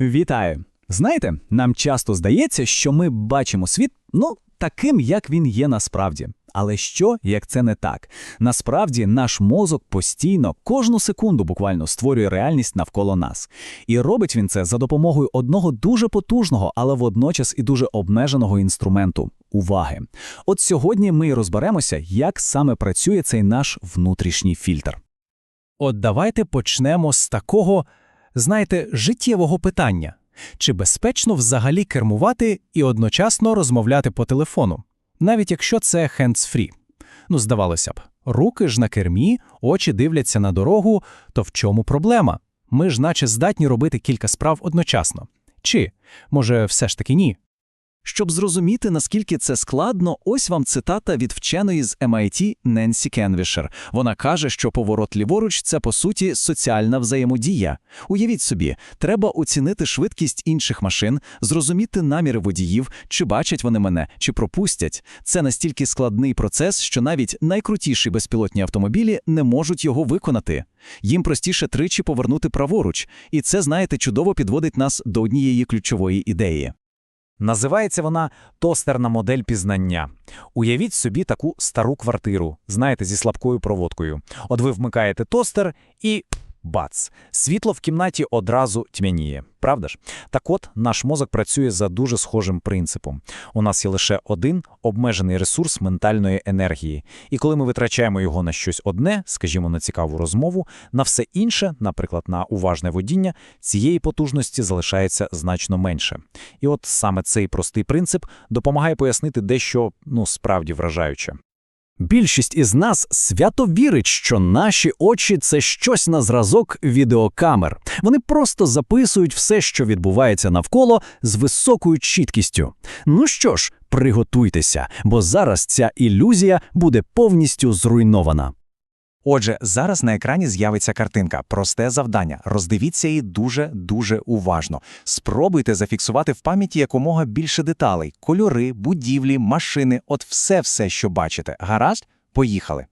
Вітаю! Знаєте, нам часто здається, що ми бачимо світ, ну, таким, як він є насправді. Але що, як це не так? Насправді наш мозок постійно, кожну секунду буквально створює реальність навколо нас. І робить він це за допомогою одного дуже потужного, але водночас і дуже обмеженого інструменту уваги. От сьогодні ми розберемося, як саме працює цей наш внутрішній фільтр. От давайте почнемо з такого, знаєте, життєвого питання. Чи безпечно взагалі кермувати і одночасно розмовляти по телефону, навіть якщо це хендс-фрі. Ну, здавалося б, руки ж на кермі, очі дивляться на дорогу, то в чому проблема? Ми ж наче здатні робити кілька справ одночасно. Чи, може, все ж таки ні? Щоб зрозуміти, наскільки це складно, ось вам цитата від вченої з MIT Ненсі Кенвішер. Вона каже, що поворот ліворуч – це, по суті, соціальна взаємодія. Уявіть собі, треба оцінити швидкість інших машин, зрозуміти наміри водіїв, чи бачать вони мене, чи пропустять. Це настільки складний процес, що навіть найкрутіші безпілотні автомобілі не можуть його виконати. Їм простіше тричі повернути праворуч, і це, знаєте, чудово підводить нас до однієї ключової ідеї. Називається вона тостерна модель пізнання. Уявіть собі таку стару квартиру, знаєте, зі слабкою проводкою. От ви вмикаєте тостер і бац! Світло в кімнаті одразу тьмяніє. Правда ж? Так от, наш мозок працює за дуже схожим принципом. У нас є лише один обмежений ресурс ментальної енергії. І коли ми витрачаємо його на щось одне, скажімо, на цікаву розмову, на все інше, наприклад, на уважне водіння, цієї потужності залишається значно менше. І от саме цей простий принцип допомагає пояснити дещо, ну, справді вражаюче. Більшість із нас свято вірить, що наші очі це щось на зразок відеокамер. Вони просто записують все, що відбувається навколо, з високою чіткістю. Ну що ж, приготуйтеся, бо зараз ця ілюзія буде повністю зруйнована. Отже, зараз на екрані з'явиться картинка. Просте завдання. Роздивіться її дуже-дуже уважно. Спробуйте зафіксувати в пам'яті якомога більше деталей: кольори, будівлі, машини, от все-все, що бачите. Гаразд? Поїхали.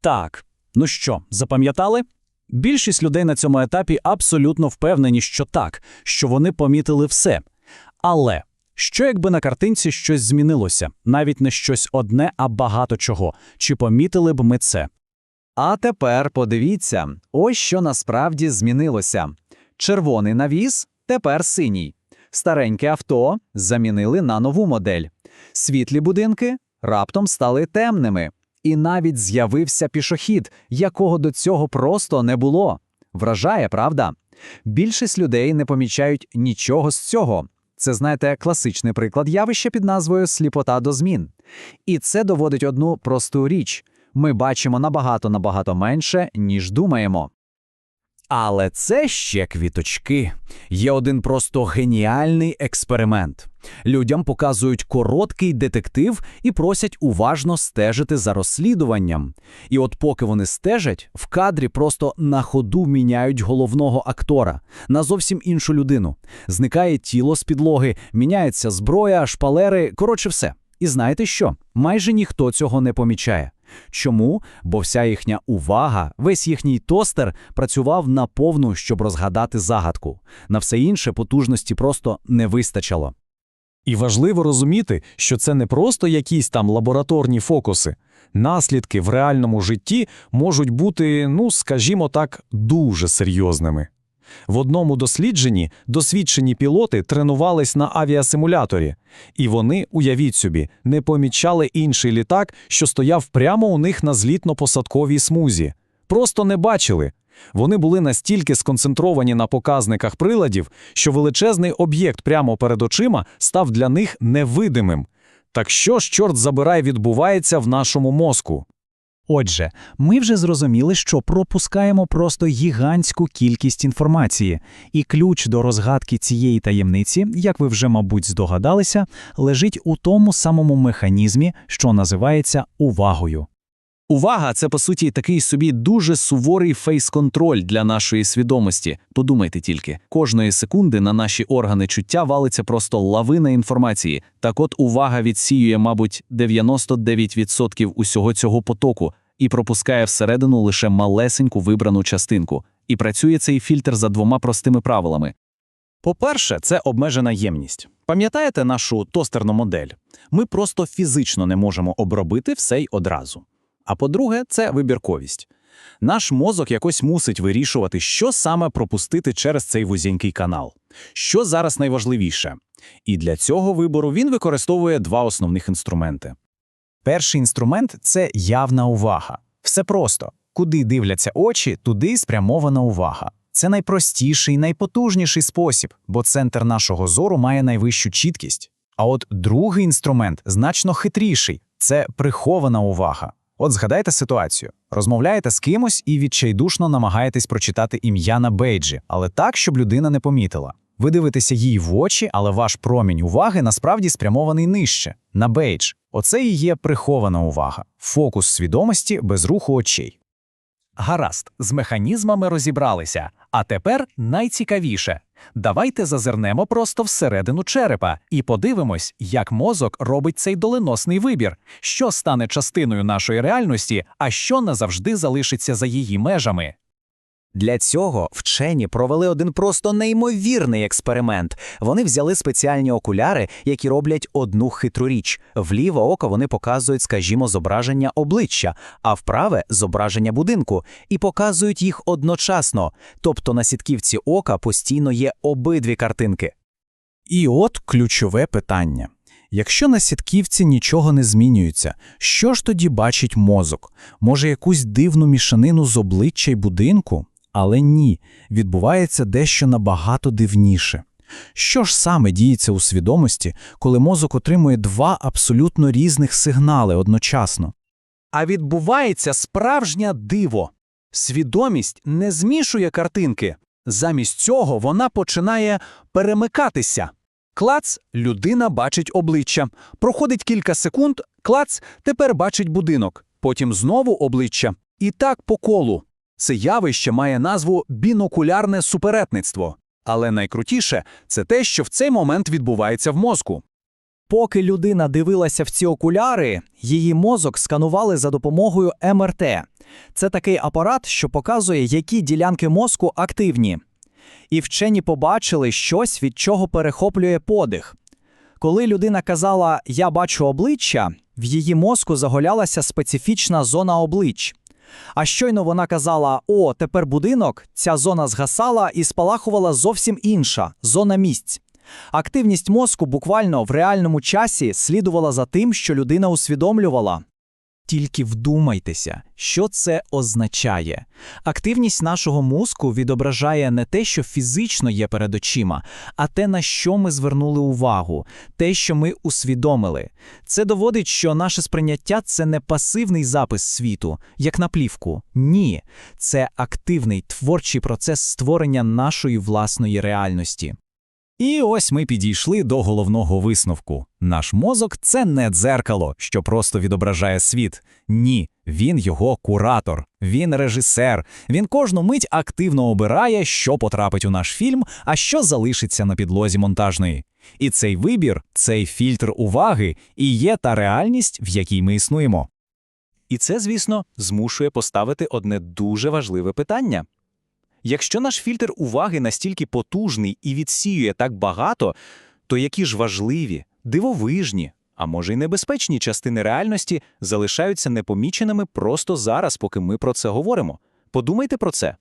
Так, ну що, запам'ятали? Більшість людей на цьому етапі абсолютно впевнені, що так, що вони помітили все. Але що якби на картинці щось змінилося? Навіть не щось одне, а багато чого. Чи помітили б ми це? А тепер подивіться, ось що насправді змінилося. Червоний навіс тепер синій. Стареньке авто замінили на нову модель. Світлі будинки раптом стали темними. І навіть з'явився пішохід, якого до цього просто не було. Вражає, правда? Більшість людей не помічають нічого з цього. Це, знаєте, класичний приклад явища під назвою сліпота до змін. І це доводить одну просту річ ми бачимо набагато-набагато менше, ніж думаємо. Але це ще квіточки. Є один просто геніальний експеримент. Людям показують короткий детектив і просять уважно стежити за розслідуванням. І от поки вони стежать, в кадрі просто на ходу міняють головного актора на зовсім іншу людину. Зникає тіло з підлоги, міняється зброя, шпалери, коротше все. І знаєте що? Майже ніхто цього не помічає. Чому? Бо вся їхня увага, весь їхній тостер працював на повну, щоб розгадати загадку. На все інше потужності просто не вистачило. І важливо розуміти, що це не просто якісь там лабораторні фокуси. Наслідки в реальному житті можуть бути, ну скажімо так, дуже серйозними. В одному дослідженні досвідчені пілоти тренувались на авіасимуляторі, і вони, уявіть собі, не помічали інший літак, що стояв прямо у них на злітно-посадковій смузі. Просто не бачили. Вони були настільки сконцентровані на показниках приладів, що величезний об'єкт прямо перед очима став для них невидимим. Так що ж, чорт забирай, відбувається в нашому мозку? Отже, ми вже зрозуміли, що пропускаємо просто гігантську кількість інформації, і ключ до розгадки цієї таємниці, як ви вже, мабуть, здогадалися, лежить у тому самому механізмі, що називається увагою. Увага це по суті такий собі дуже суворий фейс-контроль для нашої свідомості. Подумайте тільки, кожної секунди на наші органи чуття валиться просто лавина інформації. Так от увага відсіює, мабуть, 99% усього цього потоку і пропускає всередину лише малесеньку вибрану частинку. І працює цей фільтр за двома простими правилами. По-перше, це обмежена ємність. Пам'ятаєте нашу тостерну модель? Ми просто фізично не можемо обробити все й одразу. А по-друге, це вибірковість. Наш мозок якось мусить вирішувати, що саме пропустити через цей вузенький канал. Що зараз найважливіше? І для цього вибору він використовує два основних інструменти. Перший інструмент це явна увага. Все просто. Куди дивляться очі, туди спрямована увага. Це найпростіший, найпотужніший спосіб, бо центр нашого зору має найвищу чіткість. А от другий інструмент значно хитріший це прихована увага. От згадайте ситуацію: розмовляєте з кимось і відчайдушно намагаєтесь прочитати ім'я на бейджі, але так, щоб людина не помітила. Ви дивитеся їй в очі, але ваш промінь уваги насправді спрямований нижче, на бейдж. Оце і є прихована увага, фокус свідомості без руху очей. Гаразд, з механізмами розібралися. А тепер найцікавіше. Давайте зазирнемо просто всередину черепа і подивимось, як мозок робить цей доленосний вибір, що стане частиною нашої реальності, а що назавжди залишиться за її межами. Для цього вчені провели один просто неймовірний експеримент. Вони взяли спеціальні окуляри, які роблять одну хитру річ. В ліве око вони показують, скажімо, зображення обличчя, а в праве зображення будинку, і показують їх одночасно. Тобто на сітківці ока постійно є обидві картинки. І от ключове питання. Якщо на сітківці нічого не змінюється, що ж тоді бачить мозок? Може, якусь дивну мішанину з обличчя й будинку? Але ні, відбувається дещо набагато дивніше. Що ж саме діється у свідомості, коли мозок отримує два абсолютно різних сигнали одночасно? А відбувається справжнє диво. Свідомість не змішує картинки. Замість цього вона починає перемикатися. Клац, людина бачить обличчя. Проходить кілька секунд, клац, тепер бачить будинок. Потім знову обличчя. І так по колу. Це явище має назву бінокулярне суперетництво. Але найкрутіше це те, що в цей момент відбувається в мозку. Поки людина дивилася в ці окуляри, її мозок сканували за допомогою МРТ. Це такий апарат, що показує, які ділянки мозку активні. І вчені побачили щось, від чого перехоплює подих. Коли людина казала Я бачу обличчя, в її мозку заголялася специфічна зона облич. А щойно вона казала О, тепер будинок, ця зона згасала і спалахувала зовсім інша зона місць. Активність мозку буквально в реальному часі слідувала за тим, що людина усвідомлювала. Тільки вдумайтеся, що це означає. Активність нашого мозку відображає не те, що фізично є перед очима, а те, на що ми звернули увагу, те, що ми усвідомили. Це доводить, що наше сприйняття це не пасивний запис світу, як на плівку. Ні, це активний творчий процес створення нашої власної реальності. І ось ми підійшли до головного висновку. Наш мозок це не дзеркало, що просто відображає світ. Ні, він його куратор, він режисер. Він кожну мить активно обирає, що потрапить у наш фільм, а що залишиться на підлозі монтажної. І цей вибір, цей фільтр уваги і є та реальність, в якій ми існуємо. І це, звісно, змушує поставити одне дуже важливе питання. Якщо наш фільтр уваги настільки потужний і відсіює так багато, то які ж важливі, дивовижні, а може й небезпечні частини реальності залишаються непоміченими просто зараз, поки ми про це говоримо? Подумайте про це.